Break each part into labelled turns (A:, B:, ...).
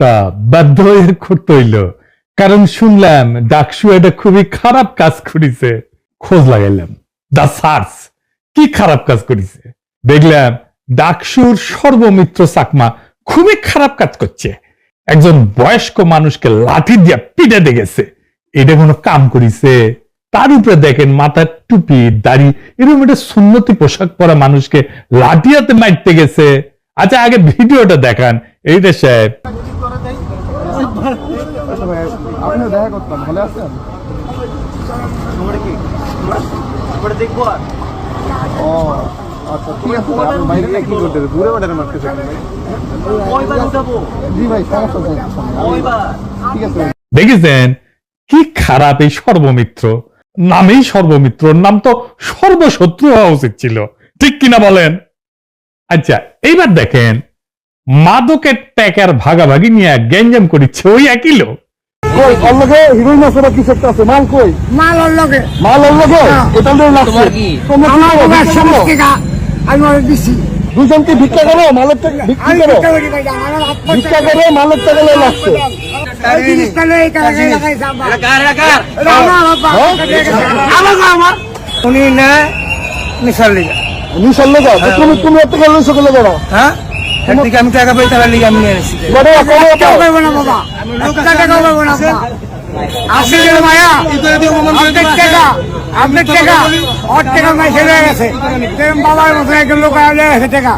A: তা বাধ্য হয়ে করতে হইল। কারণ শুনলাম ডাকসু এটা খুবই খারাপ কাজ করেছে। খোঁজ লাগাইলাম। দা সার্চ কি খারাপ কাজ করেছে? দেখলাম ডাকসুর সর্বমিত্র চাকমা খুবই খারাপ কাজ করছে। একজন বয়স্ক মানুষকে লাঠি দিয়া পিটে দেখেছে এটা কোনো কাম করিছে? তার উপরে দেখেন মাথার টুপি, দাড়ি, এরকম একটা সুন্নতি পোশাক পরা মানুষকে লাঠিয়াতে মারতে গেছে। আচ্ছা আগে ভিডিওটা দেখান। এইটা সাহেব।
B: আপনিও দেখা করতাম ভালো আছেন?
C: দেখব আর।
B: ও আচ্ছা ঠিক আছে আপনি বাইরে না কি করতেছে দূরে বাড়াতে মারতেছে
C: কয়বার উঠাবো?
B: জি ভাই সমস্যা নেই।
C: কয়বার?
B: ঠিক আছে।
A: দেখেছেন? কি খারাপ এই সর্বমিত্র। নামেই সর্বমিত্র নাম তো সর্বশত্রু হওয়া উচিত ছিল। ঠিক কিনা বলেন? আচ্ছা এইবার দেখেন। মাদকের ট্যাকার ভাগাভাগি নিয়ে গ্যাঞ্জাম করিচ্ছে ওই একই লোক।
B: কই ওর লগে হিরোইন আছে না কিছু একটা আছে? মাল কই?
D: মাল ওর লগে।
B: মাল ওর লগে? এটা তো লাগছে।
C: তোমার কি?
B: তোমরা কি
D: আমার
B: করো?
D: বাবার
B: ভিক্ষা করো?
D: সমস্ত আমি ওর দিছি।
B: ভিক্ষা করো মালের করো।
D: করি
B: মালের টাকা লাগছে। হ্যাঁ?
D: উনি লিগা।
B: নিশাল লগা? তুমি তুমি এত গেল সকলে বড়
D: হ্যাঁ? একদিকে আমি টাকা পাই টাকা লিগা আমি নিয়ে এসেছি টাকা পাইবো না বাবা। একটা টাকা পাইবো না বাবা। আসি মায়া আপনার টাকা আপনার টাকা ওর টাকা মাই ছেড়ে গেছে। বাবার মতো একজন লোক লয়ে গেছে টাকা।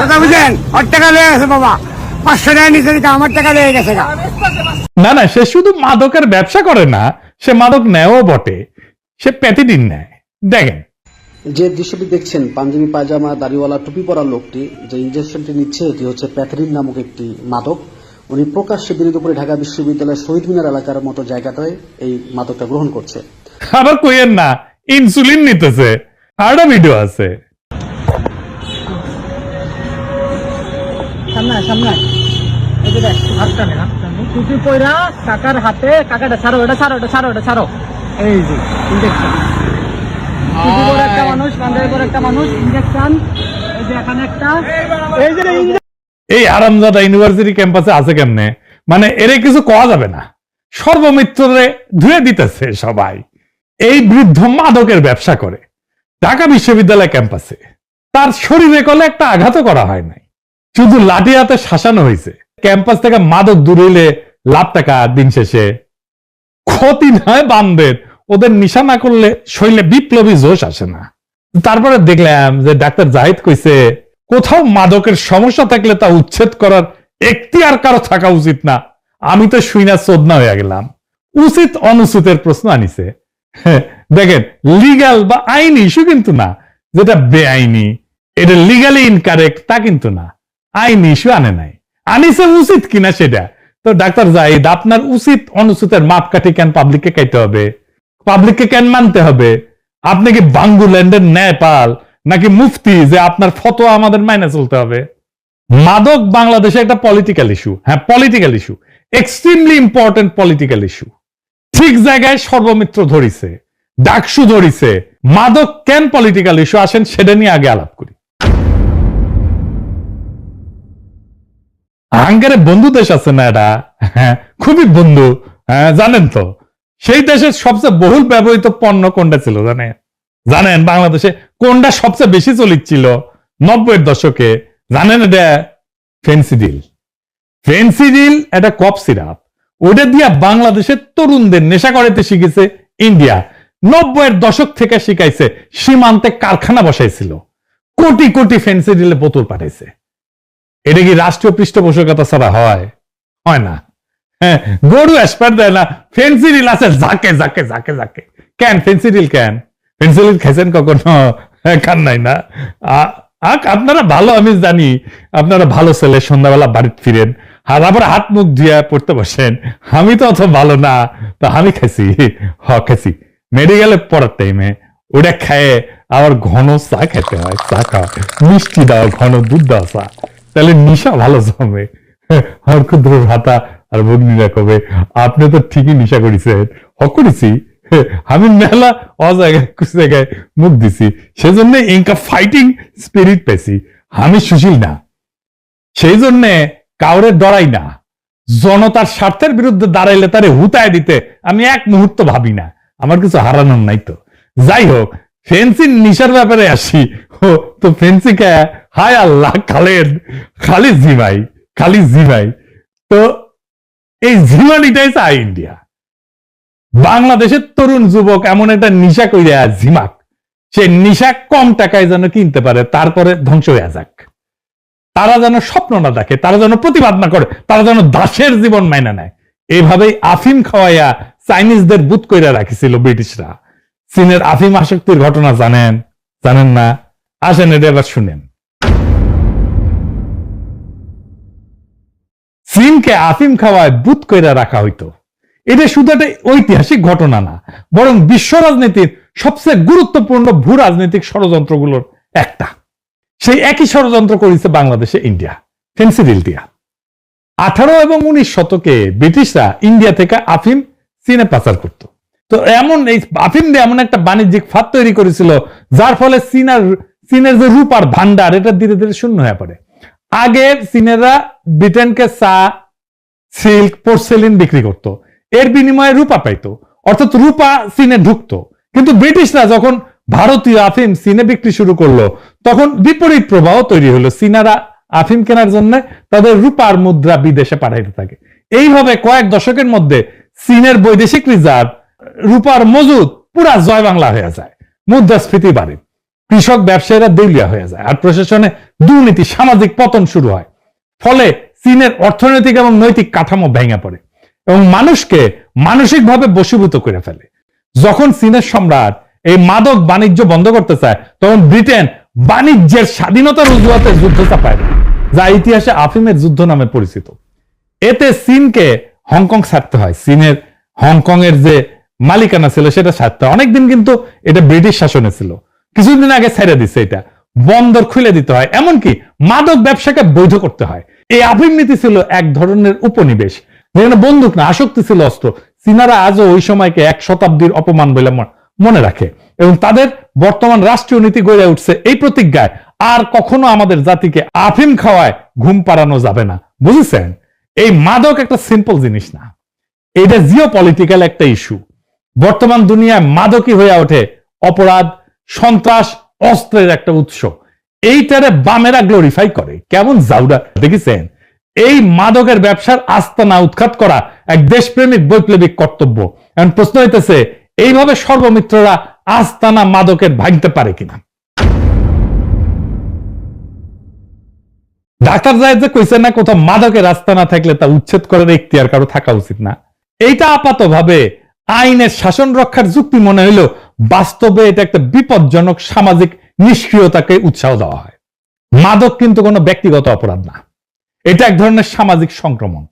D: কথা বুঝলেন? ওর টাকা লয়ে গেছে বাবা। পাঁচশো টাকা নিচে আমার টাকা লয়ে গেছে গা।
A: না না সে শুধু মাদকের ব্যবসা করে না সে মাদক নেয়ও বটে। সে প্যাথিডিন নেয়। দেখেন
E: যে দৃশ্যটি দেখছেন পাঞ্জাবি পায়জামা দাড়িওয়ালা টুপি পরা লোকটি যে ইঞ্জেকশনটি নিচ্ছে এটি হচ্ছে প্যাথরিন নামক একটি মাদক। উনি প্রকাশ্যে দিনে ঢাকা বিশ্ববিদ্যালয়ের শহীদ মিনার এলাকার মতো জায়গাটায় এই মাদকটা গ্রহণ করছে।
A: আবার কইয়েন না ইনসুলিন নিতেছে। আরও ভিডিও আছে।
F: সামনে সামনে এই দেখ, হাত। টুপি কাকার কাকাটা ছাড়ো এটা ছাড়ো এটা ছাড়ো এটা ছাড়ো। এই যে এই
A: আরামজাদা ইউনিভার্সিটি ক্যাম্পাসে আছে কেমনে? মানে এরে কিছু কওয়া যাবে না। সর্বমিত্ররে ধুয়ে দিতেছে সবাই। এই বৃদ্ধ মাদকের ব্যবসা করে। ঢাকা বিশ্ববিদ্যালয় ক্যাম্পাসে তার শরীরে কলে একটা আঘাত করা হয় নাই। শুধু লাঠি হাতে শাসানো হয়েছে ক্যাম্পাস থেকে মাদক দূরেলে লাভ টাকা দিন শেষে। ক্ষতি নয় বামদের ওদের নিশা না করলে শরীরে বিপ্লবী জোশ আসে না। তারপরে দেখলাম যে ডাক্তার জাহিদ কইছে কোথাও মাদকের সমস্যা থাকলে তা উচ্ছেদ করার এখতিয়ার কারও থাকা উচিত না। আমি তো শুইনা চোদনা হয়ে গেলাম। উচিত অনুচিতের প্রশ্ন আনিছে। হ্যাঁ, দেখেন লিগাল বা আইনি ইস্যু কিন্তু না। যেটা বেআইনি এটা লিগালি ইনকারেক্ট তা কিন্তু না। আইনি ইস্যু আনে নাই। আনিছে উচিত কিনা সেটা? তো ডাক্তার জাহিদ আপনার উচিত অনুচিতের মাপকাঠি কেন পাবলিককে খাইতে হবে? পাবলিককে কেন মানতে হবে? আপনি কি বাঙ্গুল্যান্ডের নেপাল নাকি মুফতি যে আপনার ফতোয়া আমাদের মাইনে চলতে হবে? মাদক বাংলাদেশে একটা পলিটিক্যাল ইস্যু হ্যাঁ political issue extremely important political issue ঠিক জায়গায় সর্বমিত্র ধরিছে, ডাকসু ধরিছে। মাদক কেন পলিটিক্যাল ইস্যু আসেন সেটা নিয়ে আগে আলাপ করি। হাঙ্গারে বন্ধু দেশ আছে না এটা? হ্যাঁ খুবই বন্ধু। হ্যাঁ জানেন তো। সেই দেশের সবচেয়ে বহুল ব্যবহৃত পণ্য কোনটা ছিল জানেন জানেন বাংলাদেশে কোনটা সবচেয়ে বেশি চলিচ্ছিল? নব্বইয়ের দশকে। জানেন এটা ফেন্সিডিল ফেন্সিডিল এটা কপ সিরাপ ওটা দিয়া বাংলাদেশের তরুণদের নেশা করাতে শিখেছে ইন্ডিয়া নব্বইয়ের দশক থেকে শিখাইছে, সীমান্তে কারখানা বসাইছিল। কোটি কোটি ফেন্সিডিলে বোতল পাঠাইছে। এটা কি রাষ্ট্রীয় পৃষ্ঠপোষকতা ছাড়া হয়? হয় না। হ্যাঁ গরু এসপার দেয় না ফেন্সিডিল আছে জাকে জাকে জাকে জাকে কেন? ফেন্সিডিল কেন? ফেন্সিডিল খাইছেন কখনো? হ্যাঁ, খান নাই না? আক আপনারা ভালো আমি জানি। আপনারা ভালো ছেলে সন্ধ্যাবেলা বাড়িতে ফিরেন আর আবার হাত মুখ ধুয়ে পড়তে বসেন। আমি তো অত ভালো না তো আমি খাইছি হ খাইছি মেডিকেলে পড়ার টাইমে ওটা খায় আবার ঘন চা খেতে হয় চা খাওয়া। মিষ্টি দাও ঘন দুধ দাও চা। তাহলে নিশা ভালো জমে। আর ক্ষুদ্র ভাতা আর ভগ্নীরা কবে? আপনি তো ঠিকই নিশা করেছেন। হ করেছি আমি মেলা অজায়গায় জায়গায় মুখ দিছি। সেজন্য ইনকা ফাইটিং স্পিরিট পেয়েছি। আমি সুশীল না। সেই জন্যে কাউরে ডরাই না। জনতার স্বার্থের বিরুদ্ধে দাঁড়াইলে তারে হুতায় দিতে আমি এক মুহূর্ত ভাবি না। আমার কিছু হারানোর নাই তো। যাই হোক ফেন্সি নিশার ব্যাপারে আসি। ও, তো ফেন্সি কে? হায় আল্লাহ, খালেদ। খালি জি ভাই খালি জি ভাই। তো এই জিমানিটাই চাই ইন্ডিয়া। বাংলাদেশের তরুণ যুবক এমন একটা নিশা কইরা ঝিমাক। সে নিশা কম টাকায় যেন কিনতে পারে, তারপরে ধ্বংস হয়ে যাক। তারা যেন স্বপ্ন না দেখে, তারা যেন প্রতিবাদ না করে, তারা যেন দাসের জীবন মাইনা নেয়। এভাবেই আফিম খাওয়াইয়া চাইনিজদের বুত কইরা রাখিছিল ব্রিটিশরা। চীনের আফিম আসক্তির ঘটনা জানেন? জানেন না? আসেন এটা এবার শুনেন। চীনকে আফিম খাওয়ায় বুত কইরা রাখা হইতো। এটা শুধু একটা ঐতিহাসিক ঘটনা না, বরং বিশ্ব রাজনীতির সবচেয়ে গুরুত্বপূর্ণ ভূ রাজনৈতিক ষড়যন্ত্রগুলোর একটা। সেই একই ষড়যন্ত্র করেছে বাংলাদেশে ইন্ডিয়া ফেন্সিডিল দিয়া আঠারো এবং উনিশ শতকে ব্রিটিশরা ইন্ডিয়া থেকে আফিম চীনে পাচার করত। তো এমন এই আফিম দিয়ে এমন একটা বাণিজ্যিক ফাঁদ তৈরি করেছিল, যার ফলে চীনার, চীনের যে রূপার ভান্ডার এটা ধীরে ধীরে শূন্য হয়ে পড়ে। আগে চীনেরা ব্রিটেনকে চা, সিল্ক, পোর্সেলিন বিক্রি করত। এর বিনিময়ে রূপা পাইতো। অর্থাৎ রূপা চীনে ঢুকতো। কিন্তু ব্রিটিশরা যখন ভারতীয় আফিম চীনে বিক্রি শুরু করল, তখন বিপরীত প্রবাহ তৈরি হলো। চীনারা আফিম কেনার জন্য তাদের রূপার মুদ্রা বিদেশে পাঠাইতে থাকে। এইভাবে কয়েক দশকের মধ্যে চীনের বৈদেশিক রিজার্ভ রূপার মজুদ পুরা জয় বাংলা হয়ে যায়। মুদ্রাস্ফীতি বাড়ে কৃষক ব্যবসায়ীরা দেউলিয়া হয়ে যায় আর প্রশাসনে দুর্নীতি, সামাজিক পতন শুরু হয়। ফলে চীনের অর্থনৈতিক এবং নৈতিক কাঠামো ভেঙে পড়ে এবং মানুষকে মানসিকভাবে বশীভূত করে ফেলে। যখন চীনের সম্রাট এই মাদক বাণিজ্য বন্ধ করতে চায়, তখন ব্রিটেন বাণিজ্যের স্বাধীনতার অজুহাতে যুদ্ধ চাপায় যা ইতিহাসে আফিমের যুদ্ধ নামে পরিচিত। এতে চীনকে হংকং ছাড়তে হয়। চীনের হংকং এর যে মালিকানা ছিল, সেটা ছাড়তে হয়। অনেকদিন কিন্তু এটা ব্রিটিশ শাসনে ছিল। কিছুদিন আগে ছেড়ে দিচ্ছে এটা। বন্দর খুলে দিতে হয়। এমনকি মাদক ব্যবসাকে বৈধ করতে হয়। এই আফিম নীতি ছিল এক ধরনের উপনিবেশ। যেখানে বন্দুক না, আসক্তি ছিল অস্ত্র। চীনারা আজও ওই সময়কে এক শতাব্দীর অপমান বলে মনে রাখে। এবং তাদের বর্তমান রাষ্ট্রীয় নীতি গড়ে উঠছে এই প্রতিজ্ঞায়। আর কখনো আমাদের জাতিকে আফিম খাওয়ায় ঘুম পাড়ানো যাবে না। বুঝেছেন? এই মাদক একটা সিম্পল জিনিস না। এটা জিও পলিটিক্যাল একটা ইস্যু বর্তমান দুনিয়ায় মাদকই হয়ে ওঠে অপরাধ সন্ত্রাস অস্ত্রের একটা উৎস। এইটারে বামেরা গ্লোরিফাই করে। কেমন জাউডা দেখেছেন? এই মাদকের ব্যবসার আস্তানা উৎখাত করা এক দেশপ্রেমিক বৈপ্লবিক কর্তব্য। এখন প্রশ্ন হইতেছে, এইভাবে সর্বমিত্ররা আস্তানা মাদকের ভাঙতে পারে কিনা? ডাক্তার জাহেদ যে কইছে না, কোথাও মাদকের রাস্তা না থাকলে তা উচ্ছেদ করার এখতিয়ার কারও থাকা উচিত না। এইটা আপাতভাবে আইনের শাসন রক্ষার যুক্তি মনে হইল বাস্তবে এটা একটা বিপজ্জনক সামাজিক নিষ্ক্রিয়তাকে উৎসাহ দেওয়া হয়। মাদক কিন্তু কোনো ব্যক্তিগত অপরাধ না। এটা এক ধরনের সামাজিক সংক্রমণ।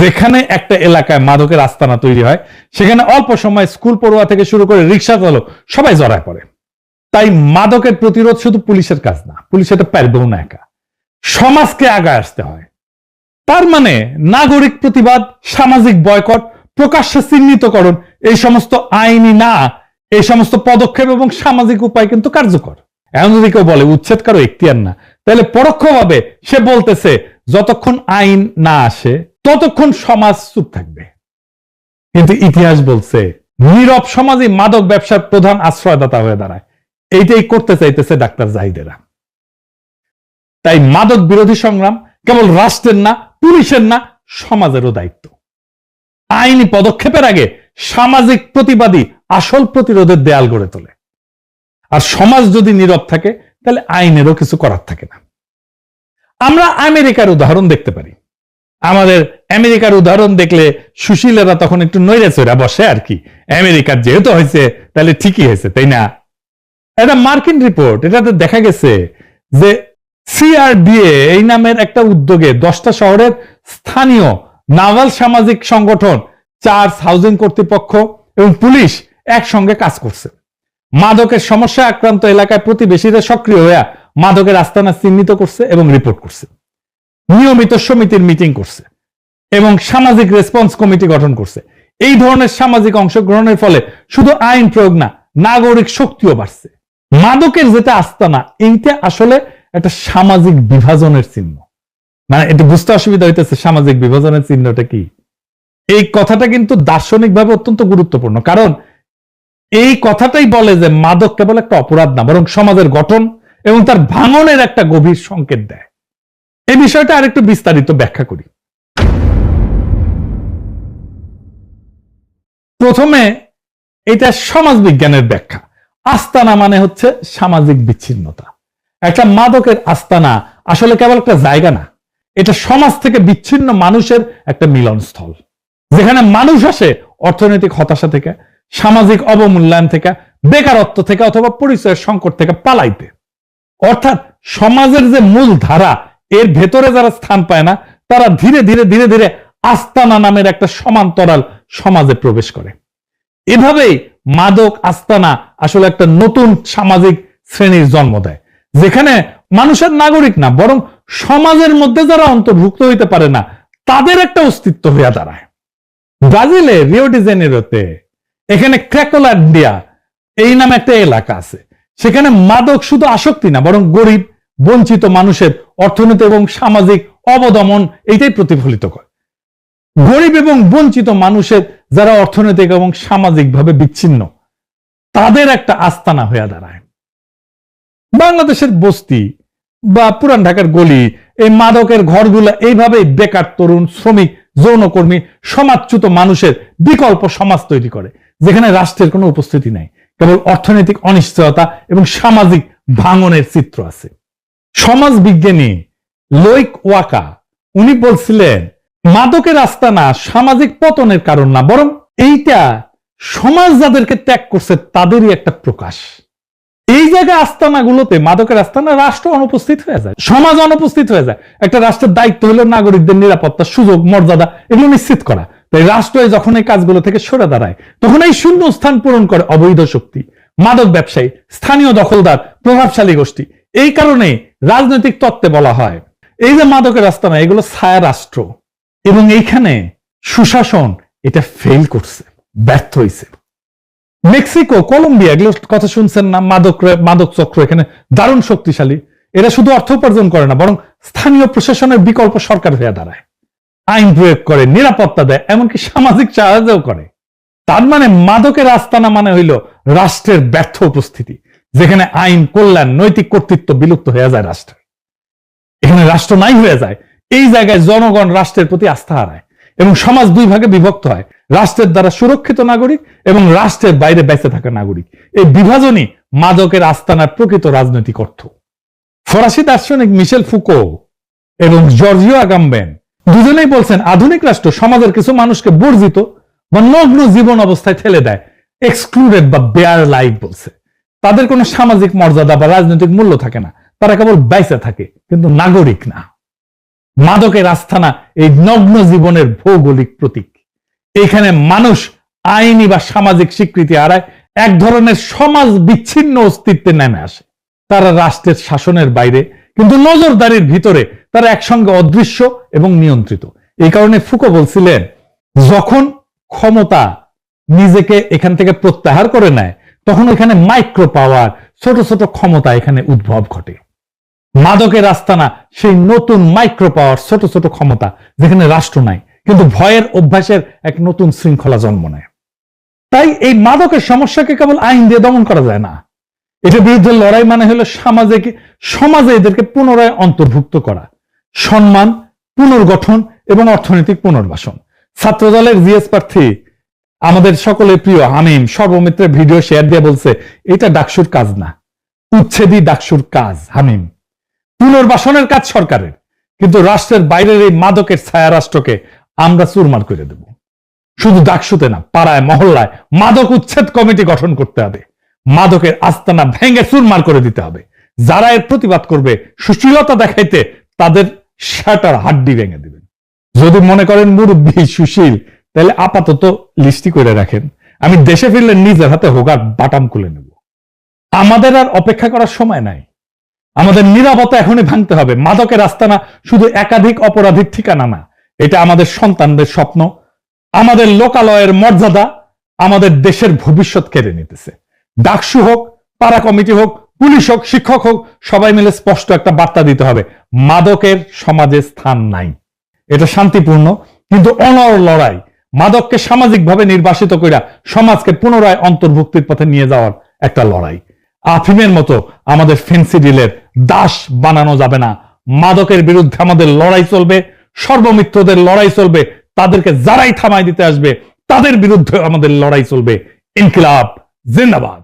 A: যেখানে একটা এলাকায় মাদকের আস্তানা তৈরি হয়, সেখানে অল্প সময় স্কুল পড়ুয়া থেকে শুরু করে রিক্সা চালক সবাই জড়ায় পড়ে। তাই মাদকের প্রতিরোধ শুধু পুলিশের কাজ না, পুলিশ এটা পারবেও না একা। সমাজকে আগায় আসতে হয়। তার মানে নাগরিক প্রতিবাদ, সামাজিক বয়কট, প্রকাশ্যে চিহ্নিতকরণ এই সমস্ত আইনি না, এই সমস্ত পদক্ষেপ এবং সামাজিক উপায় কিন্তু কার্যকর। এমন যদি কেউ বলে উচ্ছেদ কারও, এখতিয়ার না, তাহলে পরোক্ষভাবে সে বলতেছে, যতক্ষণ আইন না আসে, ততক্ষণ সমাজ চুপ থাকবে। কিন্তু ইতিহাস বলছে, নীরব সমাজই মাদক ব্যবসার প্রধান আশ্রয়দাতা হয়ে দাঁড়ায়। এইটাই করতে চাইতেছে ডাক্তার জাহিদেরা। তাই মাদক বিরোধী সংগ্রাম কেবল রাষ্ট্রের না, পুলিশের না, সমাজেরও দায়িত্ব। আইনি পদক্ষেপের আগে সামাজিক প্রতিবাদী আসল প্রতিরোধের দেয়াল গড়ে তোলে। আর সমাজ যদি নীরব থাকে, তাহলে আইনেরও কিছু করার থাকে না। আমরা আমেরিকার উদাহরণ দেখতে পারি। আমাদের আমেরিকার উদাহরণ দেখলে সুশীলেরা তখন একটু নৈরে চৈরা বসে আর কি। আমেরিকার যেহেতু হয়েছে, তাহলে ঠিকই হয়েছে, তাই না? এটা মার্কিন রিপোর্ট, এটাতে দেখা গেছে যে সিআরডিএ এই নামের একটা উদ্যোগে দশটা শহরের স্থানীয় নাভাল সামাজিক সংগঠন চার্চ হাউজিং কর্তৃপক্ষ এবং পুলিশ একসঙ্গে কাজ করছে। মাদকের সমস্যা আক্রান্ত এলাকায় প্রতিবেশীরা সক্রিয় হয়ে মাদকের আস্তানা চিহ্নিত করছে এবং রিপোর্ট করছে। নিয়মিত সমিতির মিটিং করছে এবং সামাজিক রেসপন্স কমিটি গঠন করছে। এই ধরনের সামাজিক অংশগ্রহণের ফলে শুধু আইন প্রয়োগ না, নাগরিক শক্তিও বাড়ছে। মাদকের যেটা আস্তানা, এইটা আসলে একটা সামাজিক বিভাজনের চিহ্ন। মানে এটা বুঝতে অসুবিধা হইতেছে সামাজিক বিভাজনের চিহ্নটা কি? এই কথাটা কিন্তু দার্শনিকভাবে অত্যন্ত গুরুত্বপূর্ণ। কারণ এই কথাটাই বলে যে মাদক কেবল একটা অপরাধ না, বরং সমাজের গঠন এবং তার ভাঙনের একটা গভীর সংকেত দেয়। এই বিষয়টা আরেকটু বিস্তারিত ব্যাখ্যা করি। প্রথমে এটা সমাজ বিজ্ঞানের ব্যাখ্যা। আস্তানা মানে হচ্ছে সামাজিক বিচ্ছিন্নতা। একটা মাদকের আস্তানা আসলে কেবল একটা জায়গা না, এটা সমাজ থেকে বিচ্ছিন্ন মানুষের একটা মিলনস্থল। যেখানে মানুষ আসে অর্থনৈতিক হতাশা থেকে, সামাজিক অবমূল্যায়ন থেকে, বেকারত্ব থেকে অথবা পরিচয়ের সংকট থেকে পালাইতে। অর্থাৎ সমাজের যে মূল ধারা, এর ভেতরে যারা স্থান পায় না, তারা ধীরে ধীরে ধীরে ধীরে আস্তানা নামের একটা সমান্তরাল সমাজে প্রবেশ করে। এভাবেই মাদক আস্তানা আসলে একটা নতুন সামাজিক শ্রেণির জন্ম দেয়, যেখানে মানুষের নাগরিক না, বরং সমাজের মধ্যে যারা অন্তর্ভুক্ত হইতে পারে না, তাদের একটা অস্তিত্ব হইয়া দাঁড়ায়। ব্রাজিলে রিও ডি জেনেরোতে এখানে ক্র্যাকোলান্ডিয়া, এই নামে একটা এলাকা আছে। সেখানে মাদক শুধু আসক্তি না, বরং গরিব, বঞ্চিত মানুষের অর্থনীতি এবং সামাজিক অবদমন এইটাই প্রতিফলিত করে। গরিব এবং বঞ্চিত মানুষের যারা অর্থনৈতিক এবং সামাজিকভাবে বিচ্ছিন্ন, তাদের একটা আস্তানা হয়ে দাঁড়ায়। বাংলাদেশের বস্তি বা পুরান ঢাকার গলি, এই মাদকের ঘরগুলো এইভাবেই বেকার তরুণ, শ্রমিক যৌনকর্মী সমাজচ্যুত মানুষের বিকল্প সমাজ তৈরি করে, যেখানে রাষ্ট্রের কোনো উপস্থিতি নাই। কেবল অর্থনৈতিক অনিশ্চয়তা এবং সামাজিক ভাঙনের চিত্র আছে। সমাজ বিজ্ঞানী লোইক ওয়াকা, উনি বলছিলেন, মাদকের রাস্তা আস্তানা সামাজিক পতনের কারণ না, বরং এইটা সমাজ যাদেরকে ত্যাগ করছে, তাদেরই একটা প্রকাশ। এই জায়গায় আস্তানাগুলোতে মাদকের আস্তানা রাষ্ট্র অনুপস্থিত হয়ে যায়। সমাজ অনুপস্থিত হয়ে যায়। একটা রাষ্ট্রের দায়িত্ব হলো নাগরিকদের নিরাপত্তা, সুযোগ, মর্যাদা এগুলো নিশ্চিত করা। তাই রাষ্ট্র যখন এই কাজগুলো থেকে সরে দাঁড়ায়, তখন এই শূন্য স্থান পূরণ করে অবৈধ শক্তি, মাদক ব্যবসায়ী, স্থানীয় দখলদার, প্রভাবশালী গোষ্ঠী। এই কারণে রাজনৈতিক তত্ত্বে বলা হয়, এই যে মাদকের আস্তানা এগুলো ছায়া রাষ্ট্র। এবং এইখানে সুশাসন এটা ফেল করছে, ব্যর্থ হয়েছে মেক্সিকো, কলম্বিয়া, এগুলো কথা শুনছেন না? মাদক মাদক চক্র এখানে দারুণ শক্তিশালী। এরা শুধু অর্থ উপার্জন করে না, বরং স্থানীয় প্রশাসনের বিকল্প সরকার হয়ে দাঁড়ায়। আইন প্রয়োগ করে, নিরাপত্তা দেয়, এমনকি সামাজিক সাহায্যও করে। তার মানে মাদকের আস্তানা মানে হইল রাষ্ট্রের ব্যর্থ উপস্থিতি, যেখানে আইন, কল্যাণ, নৈতিক কর্তৃত্ব বিলুপ্ত হয়ে যায় রাষ্ট্রের। এখানে রাষ্ট্র নাই হয়ে যায়, এই জায়গায় জনগণ রাষ্ট্রের প্রতি আস্থা হারায়। এবং সমাজ দুই ভাগে বিভক্ত হয়। রাষ্ট্রের দ্বারা সুরক্ষিত নাগরিক এবং রাষ্ট্রের বাইরে বেঁচে থাকা নাগরিক। এই বিভাজনই মাদকের আস্তানার প্রকৃত রাজনৈতিক অর্থ। ফরাসি দার্শনিক মিশেল ফুকো এবং জর্জিও আগাম্বেন দুজনেই বলছেন, আধুনিক রাষ্ট্র সমাজের কিছু মানুষকে বর্জিত বা নগ্ন জীবন অবস্থায় ঠেলে দেয় এক্সক্লুডেড বা বেয়ার লাইফ বলছে। তাদের কোনো সামাজিক মর্যাদা বা রাজনৈতিক মূল্য থাকে না। তারা কেবল বাইসে থাকে, কিন্তু নাগরিক না। মাদকের আস্থানা এই নগ্ন জীবনের ভৌগোলিক প্রতীক। এখানে মানুষ আইনি বা সামাজিক স্বীকৃতি হারায়, এক ধরনের সমাজ বিচ্ছিন্ন অস্তিত্বে নেমে আসে। তারা রাষ্ট্রের শাসনের বাইরে, কিন্তু নজরদারির ভিতরে তারা একসঙ্গে অদৃশ্য এবং নিয়ন্ত্রিত। এই কারণে ফুকো বলছিলেন, যখন ক্ষমতা নিজেকে এখান থেকে প্রত্যাহার করে নেয়, তখন এখানে মাইক্রো পাওয়ার ছোট ছোট ক্ষমতা এখানে উদ্ভব ঘটে। মাদকের আস্তানা, সেই নতুন মাইক্রো পাওয়ার ছোট ছোট ক্ষমতা যেখানে রাষ্ট্র নাই, কিন্তু ভয়ের অভ্যাসের এক নতুন শৃঙ্খলা জন্ম নেয়। তাই এই মাদকের সমস্যাকে কেবল আইন দিয়ে দমন করা যায় না। এটার বিরুদ্ধে লড়াই মানে হলো সামাজিক, সমাজে এদেরকে পুনরায় অন্তর্ভুক্ত করা। সম্মান, পুনর্গঠন এবং অর্থনৈতিক পুনর্বাসন। ছাত্রদলের জিএস প্রার্থী, আমাদের সকলের প্রিয় হামিম, সর্বমিত্রের ভিডিও শেয়ার দিয়ে বলছে, এটা ডাকসুর কাজ না। উচ্ছেদই ডাকসুর কাজ, হামিম। পুনর্বাসনের কাজ সরকারের। কিন্তু রাষ্ট্রের বাইরের এই মাদকের ছায়া রাষ্ট্রকে আমরা চুরমার করে দেব। শুধু ডাকসুতে না, পাড়ায়, মহল্লায় মাদক উচ্ছেদ কমিটি গঠন করতে হবে। মাদকের আস্তানা ভেঙে চুরমার করে দিতে হবে। যারা এর প্রতিবাদ করবে, সুশীলতা দেখাইতে তাদের শাটার হাড্ডি ভেঙে দিবেন। যদি মনে করেন মুরব্বী, সুশীল, তাহলে আপাতত লিস্টি করে রাখেন। আমি দেশে ফিরলে নিজের হাতে হোগার বাটাম খুলে নেব। আমাদের আর অপেক্ষা করার সময় নাই। আমাদের নিরাপত্তা এখনই ভাঙতে হবে। মাদকের আস্তানা শুধু একাধিক অপরাধীর ঠিকানা না। এটা আমাদের সন্তানদের স্বপ্ন। আমাদের লোকালয়ের মর্যাদা আমাদের দেশের ভবিষ্যৎ কেড়ে নিতেছে। ডাকসু হোক, পাড়া কমিটি হোক, পুলিশ হোক, শিক্ষক হোক, সবাই মিলে স্পষ্ট একটা বার্তা দিতে হবে, মাদকের সমাজে স্থান নাই। এটা শান্তিপূর্ণ, কিন্তু অনর লড়াই, মাদককে সামাজিকভাবে নির্বাসিত কইরা সমাজকে পুনরায় অন্তর্ভুক্তির পথে নিয়ে যাওয়ার একটা লড়াই। আফিমের মতো আমাদের ফেন্সিডিলের দাস বানানো যাবে না। মাদকের বিরুদ্ধে আমাদের লড়াই চলবে, সর্বমিত্রদের লড়াই চলবে, তাদেরকে যারাই থামাই দিতে আসবে, তাদের বিরুদ্ধে আমাদের লড়াই চলবে। ইনকিলাব, জিন্দাবাদ।